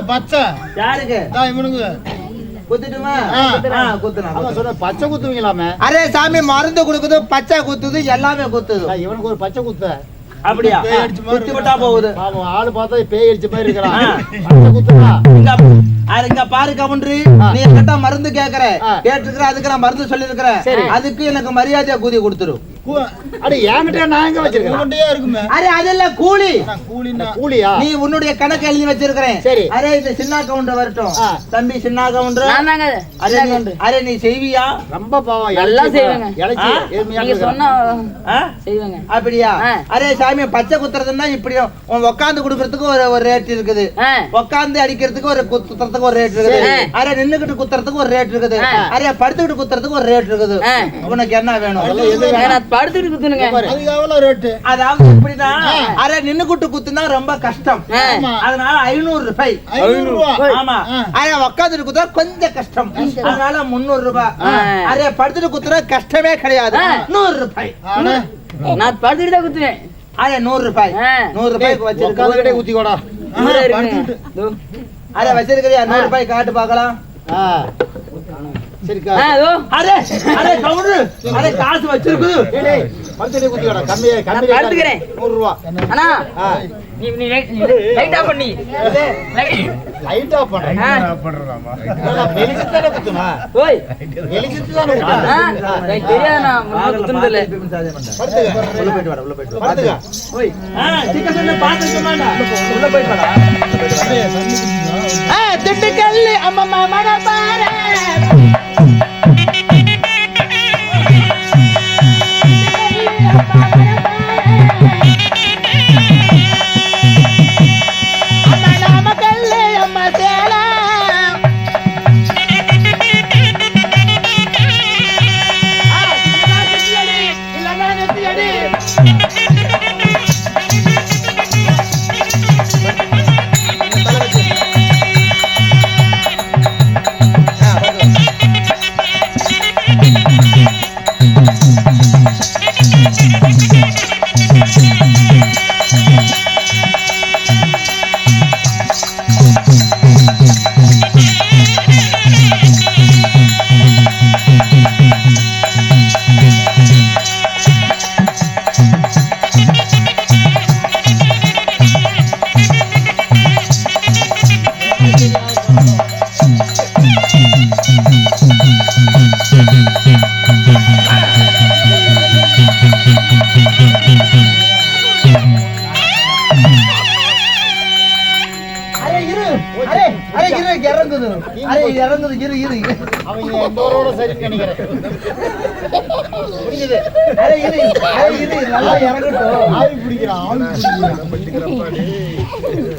பச்சை பச்சை. யாருக்கு? இவனுக்கு. குத்துட்டுமா? சொன்ன பச்சை குத்துவீங்களாமே. அரே சாமி மருந்து கொடுக்குது பச்சை குத்துது எல்லாமே குத்துது. இவனுக்கு ஒரு பச்சை குத்த. அப்படியா? குத்தி விட்டா போகுது. ஆளு பார்த்தா பேய் அடிச்ச மாதிரி இருக்கிறான். பச்சை இங்க பாரு கவுண்டரு நீ என்கிட்ட மருந்து கேக்குற. கேட்டிருக்கிற அதுக்கு நான் மருந்து சொல்லிருக்கிறேன் சரி. அதுக்கு எனக்கு மரியாதையா கூதி கொடுத்துரு நீ உன்னுடைய கணக்கு எழுதி வச்சிருக்கிறேன். சரி. அரே இந்த சின்ன கவுண்டர் வரட்டும். தம்பி சின்ன கவுண்டர் அரே நீ- செய்வியா? ரொம்ப பாவம். செய்வேங்க. இருக்கிறான். அப்படியா. அரே சாமி பச்சை குத்துறதுன்னா இப்படி உன் உட்காந்து கொடுக்கறதுக்கு ஒரு ஒரு ரேட் இருக்குது. உட்காந்து அடிக்கிறதுக்கு ஒரு குத்துறதுக்கு ஒரு ரேட் இருக்குது. அரே நின்னுகிட்டு குத்துறதுக்கு ஒரு ரேட் இருக்குது. அரே படுத்துக்கிட்டு குத்துறதுக்கு ஒரு ரேட் இருக்குது. உனக்கு என்ன வேணும்? படுத்துட்டு குத்துனுங்க அதுக்கு எவ்வளவு ரேட்டு அதாவது இப்படிதான் அரே நின்னுகிட்டு குத்துனா ரொம்ப கஷ்டம். அதனால ஐநூறு ரூபாய். ஆமா. அரே உட்காந்துட்டு குத்துறா கொஞ்சம் கஷ்டம். அதனால முந்நூறு ரூபாய். அரே படுத்துட்டு குத்துற கஷ்டமே கிடையாது. நூறு ரூபாய். நான் படுத்துட்டு தான் குத்துனேன் அரே நூறு ரூபாய். நூறு ரூபாய்க்கு உட்காந்துக்கிட்டே வச்சிருக்க. ஊத்திக்கோடா. அரே வச்சிருக்கிறியா நூறு ரூபாய் காட்டு பார்க்கலாம். ஆ. சரி ஆ, இதோ. Array array Gounder. அரே காசு வச்சிருக்குது. கம்மியா கம்மி நான் படுத்துக்கிறேன். நூறு ரூபா. அண்ணா. நீ நீ லைட் ஆஃப் பண்ணி. லைட். ஆஃப் ஓய். உள்ள உள்ள ஓய். அம்மா அரே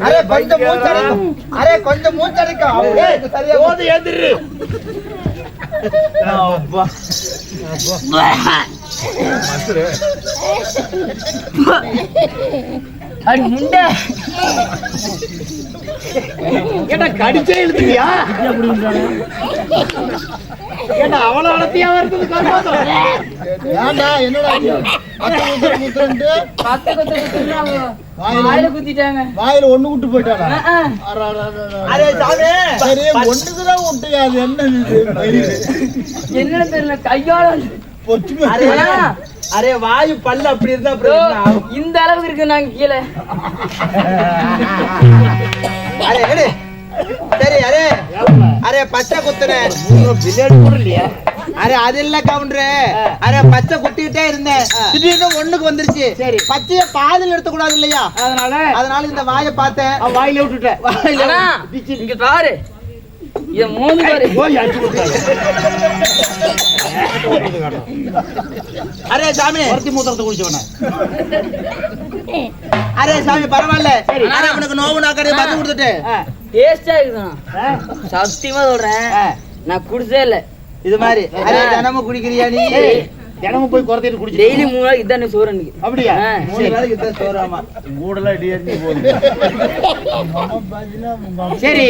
அரே கொஞ்சம் மூச்சடைக்கும் அரே கொஞ்சம் மூச்சடைக்கும் அப்படியே சரியா ஓது ஏந்திரு அப்பா அடி முண்டை. ஏண்டா கடிச்சே இழுத்துக்கியா ஏண்டா அவ்வளவு அடர்த்தியா இருக்குது கருமாத்தம்? ஏண்டா என்னடா? பத்து முத்திரை முத்திரன்ட்டு பத்து குத்து குத்துறாங்க வாயில வாயில குத்திட்டாங்க. வாயில ஒண்ணு விட்டு போயிட்டாடா. அரே சாமி. சரி ஒண்ணுக்குதான் விட்டு அது என்ன இது? என்னன்னு தெரியல. கையால பொச்சு அரே வாயு பல்லு அப்படி இருந்தா? இந்த அளவுக்கு இருக்கு நாங்க கீழே. அரே. சரி அரே. அரே பச்சை குத்துறேன் இல்லையா அரே அது இல்ல கவுண்டரு அரே பச்சை குத்திக்கிட்டே இருந்தேன். திடீர்னு ஒண்ணுக்கு வந்துருச்சு. சரி. பச்சைய பாதில் எடுத்த கூடாது இல்லையா? அதனால? அதனால இந்த வாயை பார்த்தேன். வாயில விட்டுட்டேன். வாயில இங்க பாரு. இத மோந்து பாரு. போய் அடிச்சு அரே சாமி. ஒருத்தி மூத்திரத்தை குடிச்சவன அரே சாமி பரவாயில்ல. அரே உனக்கு நோவு நாக்கடி மருந்து கொடுத்துட்டு. டேஸ்டா இருக்குண்ணா சத்தியமா சொல்றேன். நான் குடிச்சே இல்ல. இது மாதிரி. அரே தினமும் குடிக்கிறியா நீ? தினமும் போய் குறைத்திட்டு குடிச்சு டெய்லி மூணு நாளைக்கு இதான் சோறு எனக்கு அப்படியா? மூணு நாளைக்கு இதான் சோறாமா மூடெல்லாம் இடி எறிஞ்சு போகுது சரி.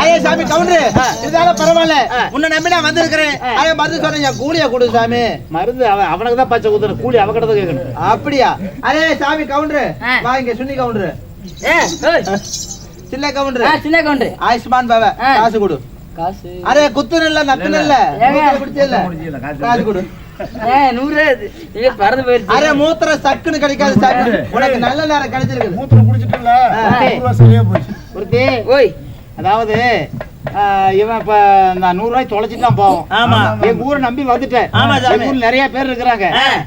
அரே சாமி கவுண்டரு. இருந்தாலும் பரவாயில்ல. உன்னை நம்பி நான் வந்திருக்கிறேன். அரே மருந்து சொன்னீங்க கூலியா கொடு சாமி. மருந்து அவன் அவனுக்கு தான் பச்சை குத்துற கூலி அவகிட்ட தான் கேட்கணும். அப்படியா? அரே சாமி கவுண்டரு. வா இங்க சுன்னி கவுண்டரு. சின்ன கவுண்டர். சின்ன கவுண்டர். ஆயுஷ்மான் பாவ ஆ. காசு கொடு. காசு. அரே குத்து இல்ல நத்து இல்ல காசு கொடு. நூறு இங்க பறந்து போயிருச்சு. அரே மூத்திர சக்குன்னு கிடைக்காது சாமி. உனக்கு நல்ல நேரம் கிடைச்சிருக்கு மூத்திரம் குடிச்சிட்டுல சரியா போச்சு. ஓய். அதாவது இவன் இப்ப இந்த நூறு ரூபாய் தொலைச்சிட்டு தான் போவோம் ஆமா எங்க ஊரை நம்பி வந்துட்டேன் ஆமா, சாமி. எங்க ஊர்ல நிறைய பேர் இருக்கிறாங்க.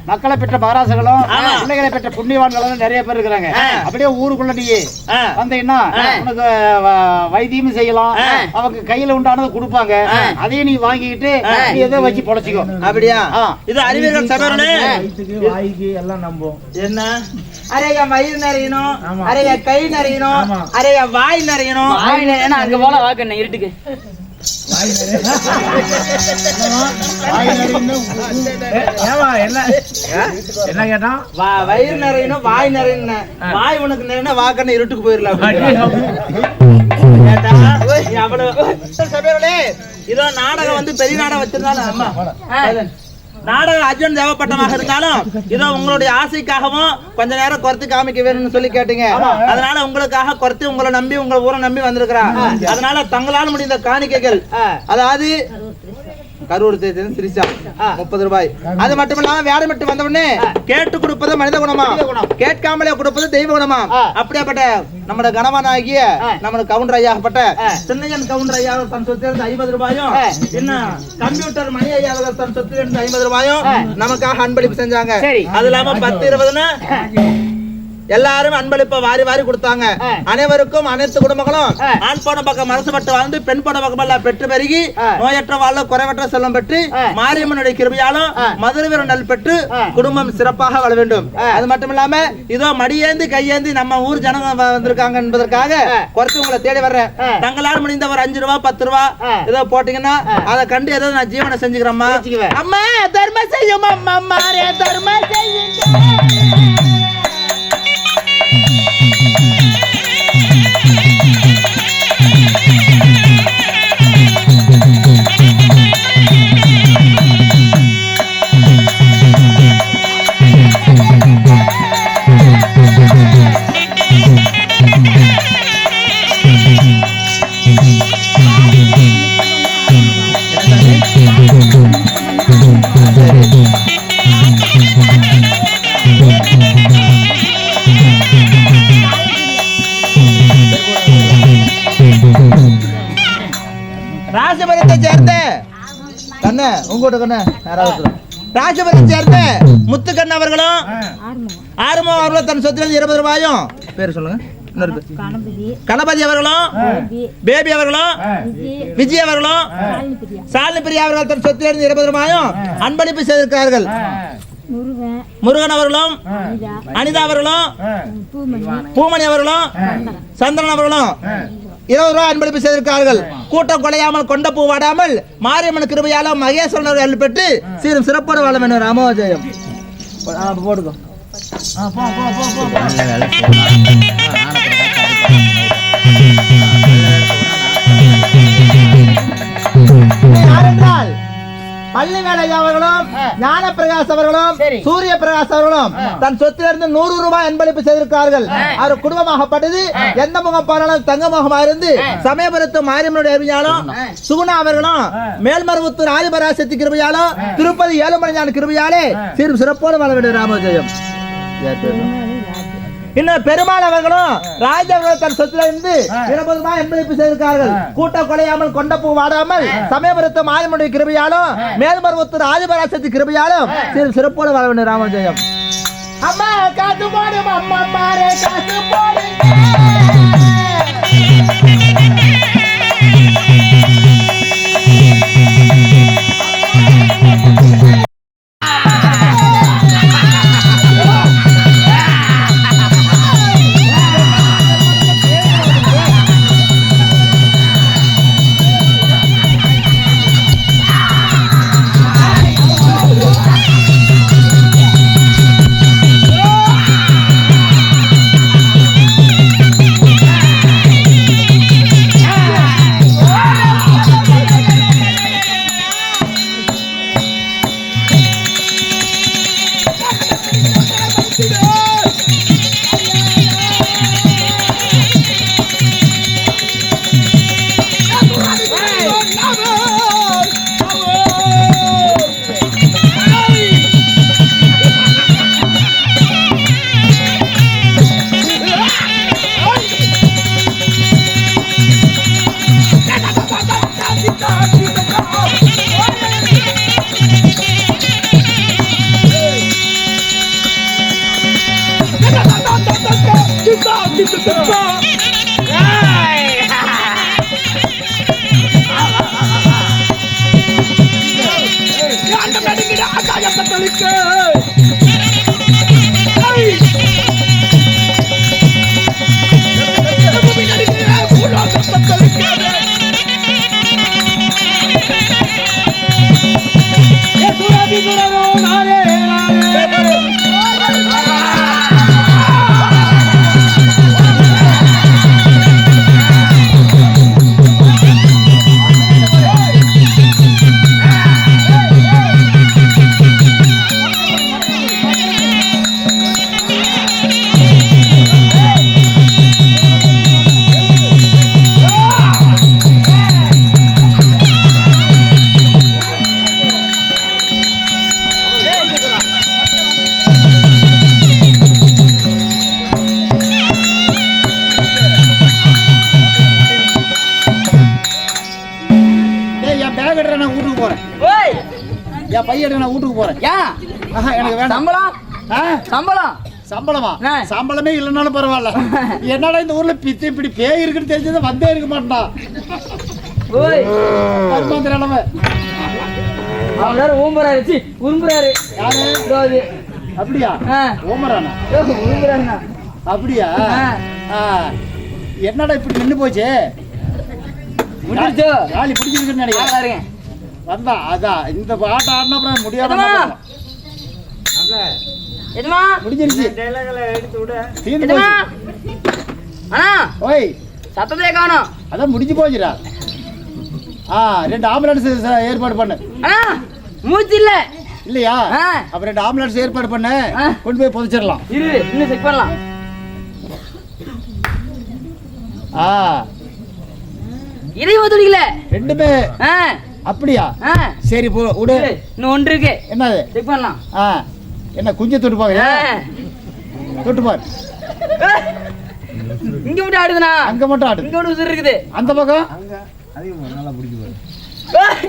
மக்களை பெற்ற மகாராசர்களும். பிள்ளைகளை பெற்ற புண்ணியவான்களும் நிறைய பேர் இருக்கிறாங்க. அப்படியே ஊருக்குள்ள நீ. வந்தீங்கன்னா. உனக்கு வைத்தியமும் செய்யலாம். அவங்க கையில உண்டானதை கொடுப்பாங்க அதையும் நீ வாங்கிக்கிட்டு. நீ எதை வச்சு பொழைச்சிக்கோ அப்படியா. இது அறிவியல் சபரணே வாய்க்கு எல்லாம் நம்பும் என்ன அரே என் வயிறு நிறையணும் ஆமா. அரே என் கை நிறையணும் ஆமா. அரே என் வாய் நிறையணும் அங்க போல வாக்கு என்ன நிறைய நிறைய என்ன? கேட்டான் வா- வயிறு நிறையணும் வாய் நிறையணும் வாய் உனக்கு நிறையணும் வாக்கன்னு இருட்டுக்கு போயிடலாம் இதோ நாடகம் வந்து பெரிய நாடகம் வச்சிருந்தாலும் நாடகம் அர்ஜுன் தேவைப்பட்டமாக இருந்தாலும் இதோ உங்களுடைய ஆசைக்காகவும் கொஞ்ச நேரம் குறைத்து காமிக்க வேணும்னு சொல்லி கேட்டீங்க. அதனால உங்களுக்காக குறைத்து உங்களை நம்பி உங்க ஊரை நம்பி வந்திருக்கிறான் அதனால தங்களால் முடிந்த காணிக்கைகள். அதாவது கரூர் தேர்தல் சிரிச்சா. முப்பது ரூபாய். அது மட்டும் இல்லாம வேற மட்டும் வந்த உடனே கேட்டு கொடுப்பது மனித குணமா? கேட்காமலே கொடுப்பது தெய்வ குணமா? அப்படியாப்பட்ட நம்மட கணவனாகிய நம்ம கவுண்டர் ஐயாகப்பட்ட சின்னையன் கவுண்டர் ஐயா தன் சொத்துல இருந்து ஐம்பது ரூபாயும் இன்னும் கம்ப்யூட்டர் மணி ஐயா தன் சொத்துல இருந்து ஐம்பது ரூபாயும் நமக்காக அன்பளிப்பு செஞ்சாங்க. அது இல்லாம பத்து இருபதுன்னு? எல்லாரும் அன்பளிப்ப வாரி வாரி கொடுத்தாங்க. அனைவருக்கும் அனைத்து குடும்பங்களும் ஆண் போன பக்கம் மனசுப்பட்டு வாழ்ந்து பெண் போன பக்கம் எல்லாம் பெற்று பெருகி நோயற்ற வாழ குறைவற்ற செல்வம் பெற்று மாரியம்மனுடைய கிருபையாலும் மதுரை வீர நல் பெற்று குடும்பம் சிறப்பாக வாழ வேண்டும். அது மட்டும் இல்லாம இதோ மடியேந்தி கையேந்தி நம்ம ஊர் ஜனங்க வந்திருக்காங்க என்பதற்காக குறைச்சு உங்களை தேடி வர்றேன். தங்களால் முடிந்த ஒரு அஞ்சு ரூபா பத்து ரூபா ஏதோ போட்டீங்கன்னா அதை கண்டு ஏதோ நான் ஜீவனை செஞ்சுக்கிறேம்மா. அம்மா தர்ம செய்யும் அம்மா தர்ம செய்யும் ராசிபுரத்தை சேர்ந்த கண்ணு உங்ககிட்ட கண்ணு யாராவது ராசிபுரத்தை சேர்ந்த முத்துக்கண்ணு அவர்களும் ஆறுமோ அவர்களும் தன் சொத்துல இருபது ரூபாயும் பேர் சொல்லுங்க. கணபதி அவர்களும் பேபி அவர்களும் விஜய் அவர்களும் சாலினி பிரியா அவர்கள் தன் சொத்துலேருந்து இருபது ரூபாயும் அன்பளிப்பு செய்திருக்கிறார்கள். முருகன் அவர்களும் அனிதா அவர்களும் பூமணி அவர்களும் சந்திரன் அவர்களும் இருபது ரூபாய் அன்பளிப்பு செய்திருக்கிறார்கள். கூட்டம் குலையாமல் கொண்ட பூ வாடாமல் மாரியம்மன் கிருபையாலும் மகேஸ்வரன் அவர்கள் அருள் பெற்று சீரும் சிறப்போடு வாழ வேண்டும் ராமோஜயம். போடுக்கோ யாரென்றால் பள்ளி வேலையா அவர்களும் ஞான பிரகாஷ் அவர்களும் சூரிய பிரகாஷ் அவர்களும் தன் சொத்திலிருந்து நூறு ரூபாய் அன்பளிப்பு செய்திருக்கிறார்கள். அவர் குடும்பமாகப்பட்டது எந்த முகம் பாராலும் தங்க முகமா இருந்து சமயபுரத்து மாரியம்மனுடைய அறிவியாலும் சுகுணா அவர்களும் மேல்மருவத்தூர் ஆதிபராசக்தி கிருபையாலும் திருப்பதி ஏழுமலைஞான கிருபையாலே சீரும் சிறப்போடு வாழ வேண்டும் ராமஜெயம். இன்னும் பெருமாள் அவர்களும் ராஜ் அவர்கள் தன் சொத்துல இருந்து இருபது ரூபாய் அன்பளிப்பு செய்திருக்கார்கள் கூட்டம் குலையாமல் கொண்ட பூ வாடாமல் சமயபுரத்து மாயமுடைய கிருபையாலும் மேல்மருவத்தூர் ஆதிபராசக்தி கிருபையாலும் சிறு சிறப்போடு வாழ வேண்டும் ராமஜெயம் அம்மா காசு போடும் அம்மா மாறே காசு போடுங்க. சம்பளம்? சம்பளம்? சம்பளமா. சம்பளமே இல்லைனாலும் பரவாயில்ல. என்னடா இந்த ஊர்ல பித்தி இப்படி பேய் இருக்குன்னு தெரிஞ்சது வந்தே இருக்க மாட்டான் ஊம்புறாரு. சி உரும்புறாரு. அப்படியா? ஏய், உரும்புறாருண்ணா அப்படியா. என்னடா இப்படி நின்னு போச்சு? முடிஞ்சிருச்சு? காலி பிடிச்சிருக்குன்னு நினைக்கிறேன். வந்தா அதான் இந்த ஆட்டம் ஆடினா அப்புறம் முடியாத எதுமா? முடிஞ்சிருச்சு. தீர்ந்து எதுமா? அண்ணா ஓய். சத்தத்தையே காணோம். அதான் முடிஞ்சு போச்சுடா. ஆ ரெண்டு ஆம்புலன்ஸ் ஏற்பாடு பண்ணு. அண்ணா மூச்சு இல்ல. இல்லையா? ஆ. அப்ப ரெண்டு ஆம்புலன்ஸ் ஏற்பாடு பண்ணு. ஆ. கொண்டு போய் புதைச்சிடலாம். இரு இன்னும் செக் பண்ணலாம். ஆ. இதயம் துடிக்கல ரெண்டுமே. ஆ. அப்படியா? ஆ. சரி போ விடு. இன்னும் ஒன்று இருக்கு. என்னது? செக் பண்ணலாம். ஆ. என்ன குஞ்சு தொட்டு. பாக்குறியா? தொட்டு பாரு. இங்க மட்டும் ஆடுதுண்ணா. அங்க மட்டும் ஆடு. இங்க மட்டும் உசுர் இருக்குது அந்த பக்கம்? ஏய்,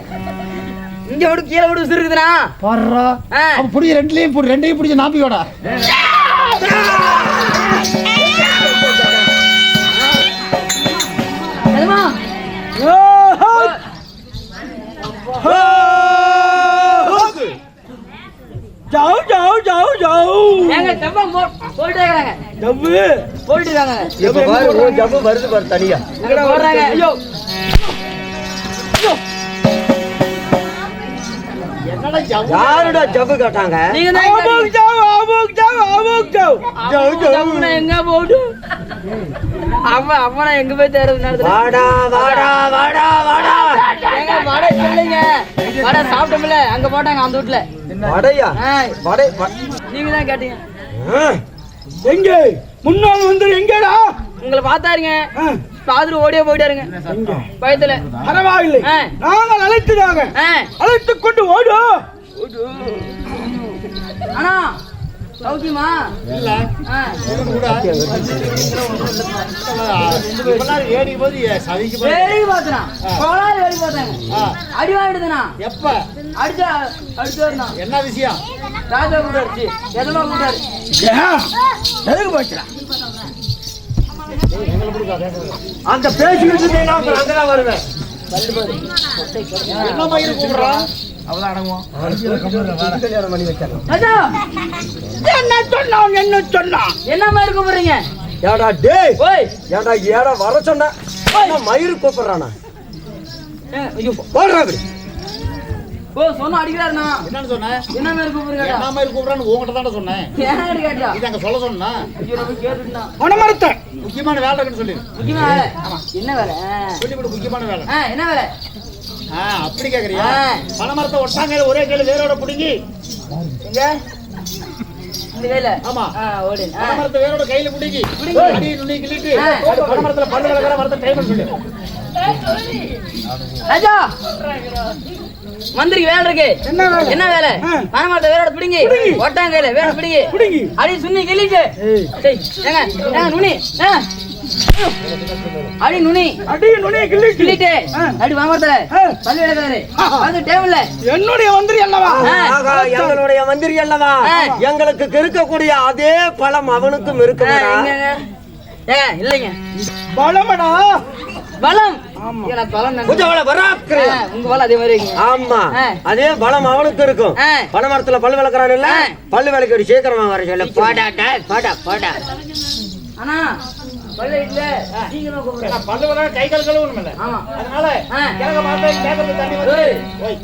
இங்க மட்டும் கீழே மட்டும் உசுர் இருக்குதுண்ணா பாடுறா பிடிச்சி ரெண்டுலயும் பிடி ரெண்டையும் பிடிச்சி நாப்பிக்கோடா. ஜவ்வு. போயிட்டு இருக்காங்க இப்ப பாரு உன் ஜவ்வு வருது பாரு தனியா. போடுறாங்க. ஐயோ. என்னடா ஜவ்வு? யாருடா ஜவ்வு கேட்டாங்க? நீங்க தான் ஆமுக் ஜவ் ஆமுக் ஜவ் ஆமுக் ஜவ் ஜவ் ஜவ் எங்க போட்டு அவன் அவனை எங்க போய் தேடுறது நேரத்துல வாடா வாடா வாடா வாடா. ஏங்க வடை சொல்லுங்க. வடை சாப்பிட்டோம்ல அங்க போட்டாங்க அந்த வீட்டுல. வடையா? வடை நீங்க தான் கேட்டீங்க. எங்க? முன்னால் வந்து எங்கடா? உங்களை பார்த்தாருங்க. பாத்துட்டு ஓடியே போயிட்டாருங்க. பயத்துல. பரவாயில்லை. நாங்கள் அழைத்ததாக ஆ, அழைத்துக் கொண்டு ஓடு. அண்ணா சௌக்கியமா? இல்ல. கூட வேடிக்கை போது சவிக்கு போது. வேலைக்கு பார்த்துறான் கோளாறு பார்த்தாங்க ஆ. அடி வாங்கிடுதுண்ணா. எப்ப? அடிச்சா அடிச்சு வரணும் என்ன விஷயம்? ராஜா கூட்டாருச்சு எதமா கூட்டாரு எதுக்கு போச்சுடா? அந்த பேசிக்கிட்டு இருந்தீங்கன்னா அங்கதான் வருவேன். என்ன மயிறு கூப்பிடுறான்? கல்யாணம் பண்ணி வச்சாங்க. ராஜா என்ன சொன்னான் என்ன சொன்னான் மாதிரி ஏடா டேய்! ஏடா ஏடா வர சொன்ன. மயிறு கூப்பிடுறானா? போடுறா அப்படி ஓ சொன்ன அடிக்கிறாருண்ணா என்னன்னு சொன்ன? என்ன மாதிரி கூப்பிடுங்க என்ன மயிறு கூப்பிடுறான்னு உங்ககிட்ட தானே சொன்னேன். ஏன் கேட்டா இது அங்க சொல்ல சொன்னா? மனமரத்த முக்கியமான வேலை இருக்குன்னு சொல்லி. முக்கியமான வேலை? என்ன வேலை. சொல்லி முக்கியமான வேலை. என்ன வேலை? அப்படி கேக்குறியா. பனைமரத்தை ஒட்டாங்கையில ஒரே கையில வேரோட பிடுங்கி. ஆமா. ஓடு. பனைமரத்தை வேரோட கையில பிடுங்கி. அடி நுனி கிள்ளிட்டு. பனைமரத்துல பல்லு மரத்தை டைம் சொல்லு. ராஜா! மந்திரிக்கு வேலை இருக்கு. என்ன வேலை? மரமரத்தை வேரோட பிடிங்கி. ஒட்டாங்க வேற பிடிங்கி. பிடுங்கி. அடி சுண்ணி கிள்ளிட்டு. டேய், ஏங்க ஏங்க நுனி ஆ. அடி நுனி. அடி நுனியை கிள்ளிட்டு. கிள்ளிட்டு. அடி வாங்கறதுல. பல்லு விளக்காரு அது டேபிள்ல. என்னுடைய மந்திரி அல்லவா? எங்களுடைய மந்திரி அல்லவா. எங்களுக்கு இருக்கக்கூடிய அதே பலம் அவனுக்கும் எங்கங்க? ஏங்க இல்லைங்க. பலமடா பலம் நான் அதே மாதிரி இருக்குங்க. ஆமா. ஆ. அதே பலம் அவனுக்கு இருக்கும். பனை மரத்துல பல்லு விளக்குறான் இல்ல. பல்லு விளக்கி சீக்கிரமா வர சொல்லு. போடா போடா போடா. அண்ணா பல்ல இல்ல. சீக்கிரமா கூப்பிடுறேன் பல்லு வர கை கால் கழுவணும் இல்ல அதனால. கிழக்க மேக்கத்துல தண்ணி வந்து ஏய். ஓய்.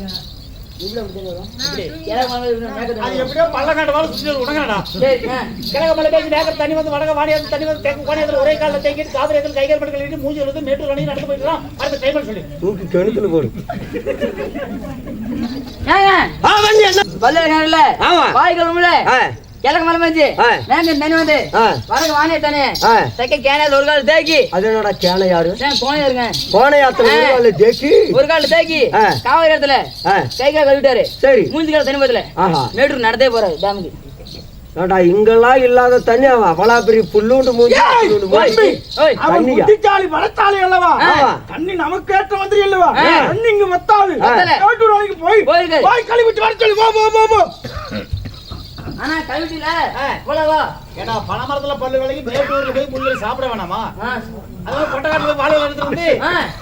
வந்து இது மேக்கப் அது எப்படியோ பள்ளக்காட்டு வாழ சுத்தி உடங்கடா சரி ஆ. கிழக்க மலை பேசி மேக்கப் தண்ணி வந்து வடக்க வாணியாத்து தண்ணி வந்து தெற்கு கோணியத்துல ஒரே காலில் தேங்கிட்டு காவிரி கை கால் மடக்கல் இட்டு மூஞ்சி எழுது மேட்டூர் அணி நடந்து போயிடலாம். அடுத்த டைம் சொல்லி. தூக்கி கிணத்துல போடு. பல்ல ஆமா. மேங்க தண்ணி வந்து. ஆ. வரங்க வாணிய தானே ஆ. தைக்க கேனையில ஒரு கால் தேக்கி. அது என்னடா கேன யாரு? ஏன் கோணையா இருங்க போன யாத்திரை ஆ. அல்ல தேக்கி. ஒரு கால் தேக்கி. ஆ. காவிரி இடத்துல கை கால் கழுவிட்டாரு. சரி. மூஞ்சி கால் தண்ணி பத்தல மேட்டூர் நடந்தே போறாரு டேமுக்கு. ஏண்டா இங்கெல்லாம் இல்லாத தண்ணி அவன் அவளா பெரிய புல்லுண்டு மூஞ்சி புல்லுண்டு மூஞ்சி. ஓய். அவன் தண்ணியா? புத்திசாலி பலத்தாளி அல்லவா. தண்ணி நமக்கு ஏற்ற வந்து இல்லவா. தண்ணி இங்க வத்தாது போய். போய் கழுவிட்டு வர சொல்லு. போ போ போ போ. ஆனா கழுவிட்டில போலவா ஏடா பனைமரத்துல பல்லு விலகி மேட்டூர்ல போய் முள்ளு சாப்பிட வேணாமா. அதனால கொட்டக்காட்டுல வாழை எடுத்து வந்து.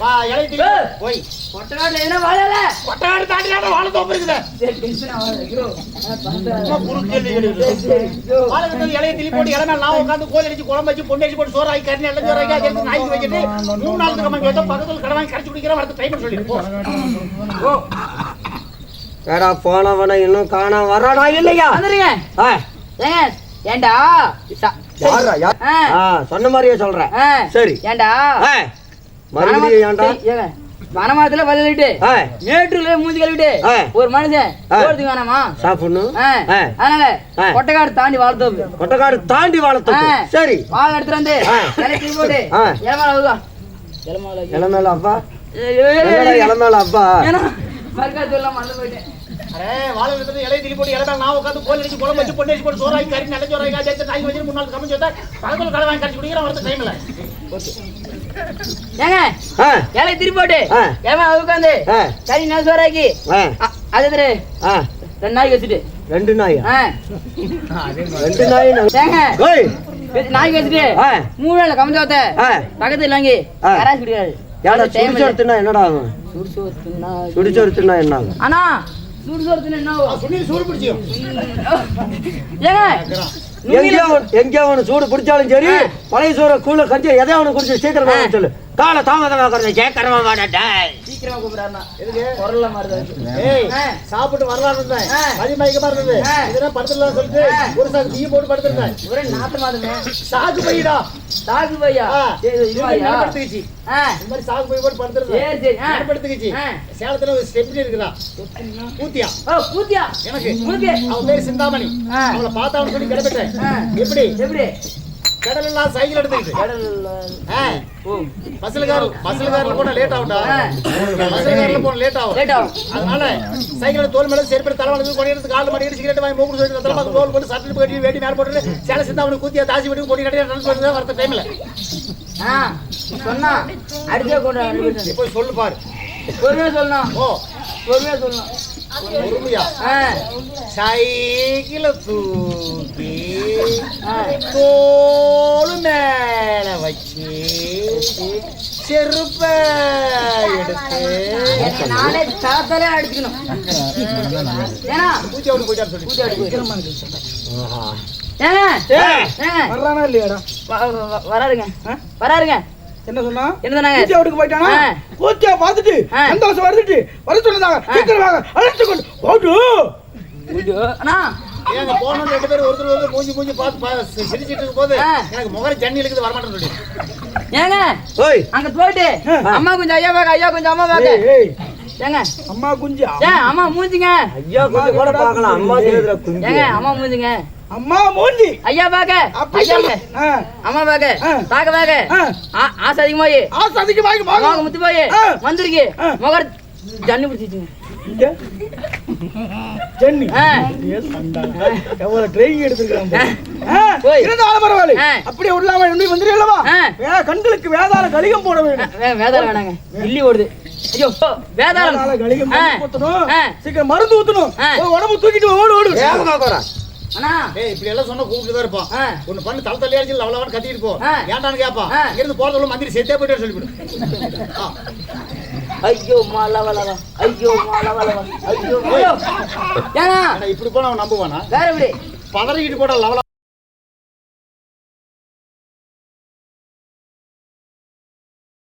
வா இலை தீ ஏய். போய். கொட்டக்காட்டுல என்ன வாழல கொட்டக்காடு தாண்டி வாழை தோப்பு இருக்குது. வாழை இலையை திலி போட்டு இலை மேல நான் உட்காந்து கோழி அடிச்சு குழம்பு வச்சு பொண்ணு அடிச்சு போட்டு சோறு ஆகி கறி எல்லாம் சோறு ஆகி அதை நாய்க்கு வச்சுட்டு மூணு நாளுக்கு கம்மி வச்சா பக்கத்துல கடை வாங்கி கரைச்சு குடிக்கிற வரது டைம் சொல்லி. போ. ஏடா போனவன இன்னும் காணா வரானா இல்லையா? ஏண்டா? சொன்ன மாதிரியே சொல்றேன். சரி. ஏண்டா? மறுபடியும் வனமாத்துல பதிலிட்டு மேட்டூர்ல மூஞ்சி கழுவிட்டு. ஒரு மனுஷன். போறதுக்கு வேணாமா? சாப்பிடணும். அதனால. கொட்டைக்காடு தாண்டி வாழ்த்தோப்பு கொட்டக்காடு தாண்டி ஆ. சரி. வாழை எடுத்துட்டு வந்து போட்டு. இளமால. இளமால அப்பா. இளமேல அப்பா? எல்லாம் மறந்து போயிட்டேன். அரே வாழை எடுத்து இலையை திலி போட்டு இலை நான் உட்காந்து கோழி அடிச்சு குழம்பு வச்சு பொண்ணு அடிச்சு போட்டு சோறு ஆகி கறி நல்ல சோறு ஆகி அதை எடுத்து நாய்க்கு வச்சு மூணு நாள் கம்மி வச்சா பக்கத்துல கடை வாங்கி கரைச்சு குடிக்கிற வரது டைம் இல்ல. ஏங்க, ஆ, இலையை திருப்பி போட்டு. இளமால உட்காந்து, கறி நல்ல சோறாக்கி, அது ரெண்டு நாய்க்கு வச்சுட்டு. ரெண்டு நாய். ரெண்டு நாய் ஏங்க, வச்சுட்டு, ஆ, மூணு நாள் கமிஞ்ச வார்த்தை, ஆ, பக்கத்துல இல்லாங்கி. ஏடா சுடிச்சோறு. தின்னா என்னடா ஆகும் சுடிச்சோறு தின்னா என்ன ஆகும் அண்ணா சுடுசோறு தின்னா என்ன ஆகும்? சூடு பிடிச்சியோ ஏங்க, எங்கேயோ அவன்- எங்கேயோ அவனு சூடு பிடிச்சாலும் சரி. பழைய சோற கூழ கஞ்சி எதை அவனு குடிச்சு சீக்கிரமா சொல்லு காலை தாமதமாக்குறத கேட்கறவா மாட்டா சீக்கிரமா கூப்பிடுறாருண்ணா. எதுக்கு குரல்ல மாறுது. ஏய் ஆ. சாப்பிட்டு வரலாம்னு இருந்தேன். மதி மயக்கமா இருந்தது ஆ. இதெல்லாம் படுத்துடலாம் சொல்லிட்டு ஆ. ஒரு சாக்கு டீ போட்டு படுத்திருந்தேன் ஒரே நாத்தமாதுங்க. சாக்கு பையடா சாக்கு பையா? இந்த மாதிரி பை போட்டு படுத்திருந்தேன். சேலத்துல ஒரு ஸ்டெப்னி இருக்குதா பூத்தியா ஓ, பூத்தியா? எனக்கு உனக்கு? அவன் பேர் சிந்தாமணி. அவளை பார்த்தான்னு சொல்லி கிளம்பிட்டேன் ஆ. எப்படி எப்படி? கடல் எல்லாம் சைக்கிள் எடுத்துக்கிட்டு. பஸ்ல கார் பஸ்ல கார்ல போனா லேட் ஆகும்டா. பஸ்ல கார்ல போனா லேட் ஆகும். லேட் ஆகும். அதனால சைக்கிள் தோல் மேல செருப்பு தலை வந்து கொடி எடுத்து கால் மணி சிகரெட் வாங்கி மூக்கு சொல்லி தலை பார்த்து தோல் போட்டு சட்டை கட்டி வேட்டி மேல போட்டு சேலை சிந்தாமணி கூத்தியா தாசி வெட்டி கொடி கட்டி ரன் பண்ணி வரத்த டைம்ல சொன்னா. அடிச்சே கொண்டு போய் சொல்லு பாரு. பொறுமையா சொல்லணும். ஓ பொறுமையா சொல்லணும். பொறுமையா சைக்கிள தூக்கி. தோல் மேல வச்சு செருப்ப எடுத்து நானே தளத்தலே அடிச்சுக்கணும் ஏன்னா பூச்சி அவனு போயிட்டாரு சொல்லி. பூஜை ஏங்க வர்றானா இல்லையாடா? வராருங்க. வராருங்க. என்ன சொன்னா? என்ன சொன்னாங்க பூஜை வீட்டுக்கு போயிட்டானா. பூஜையை பார்த்துட்டு. சந்தோஷம் வந்துட்டு வர சொன்னதாங்க. சீக்கிரம் வாங்க. அழைச்சு கொண்டு. அண்ணா. ஏங்க போனோம் ரெண்டு பேரும் ஒருத்தர் ஒருத்தர் மூஞ்சி மூஞ்சி பார்த்து சிரிச்சிட்டு இருக்கும் போது. எனக்கு முகர ஜன்னி இருக்குது ஏங்க ஓய். அங்க போயிட்டு அம்மா கொஞ்சம் ஐயா பாக்க ஐயா கொஞ்சம் அம்மா ஏய், ஏங்க. அம்மா குஞ்சா ஏன் அம்மா மூஞ்சிங்க. ஐயா கொஞ்சம் கூட பார்க்கலாம் அம்மா ஏங்க அம்மா மூஞ்சிங்க. அம்மா மூஞ்சி ஐயா அப்படி ஐயா அம்மா பாக்க ஆ. பாக்க பாக்க ஆ. ஆ- ஆசை அதிகமாயி ஆசை அதிகம் வாங்கி. மோக வாங்க முத்து போய். ஆ. முகர் ஜன்னி பிடிச்சிச்சுங்க. அப்படியே உள்ளாம நம்பி வந்துடலவா ஆ. வே கண்களுக்கு வேதாள கலிகம் போட வேண்டும் வேதாளம் வேணாங்க. இல்லி ஓடுது. ஐயோ வேதாளம். வேதாள கலிகம். சீக்கிரம் மருந்து ஊத்தணும். உடம்பு தூக்கிட்டு ஓடு ஓடு. அண்ணா. ஏய் இப்படி எல்லாம் சொன்னா கூப்பிட்டு தான் இருப்பான். ஒண்ணு பண்ணு தலை தலையா அடிச்சு லவலவன் கத்திட்டு போ. ஏன்டான்னு ஆ. இருந்து போறதுள்ள மந்திரி போயிட்டு ஆ. ஐயோ மாலவலவா ஐயோ மாலவலவா ஐயோ. ஏன்னா? இப்படி போனா அவன் நம்புவானா? வேற எப்படி? பதறிக்கிட்டு போட லவல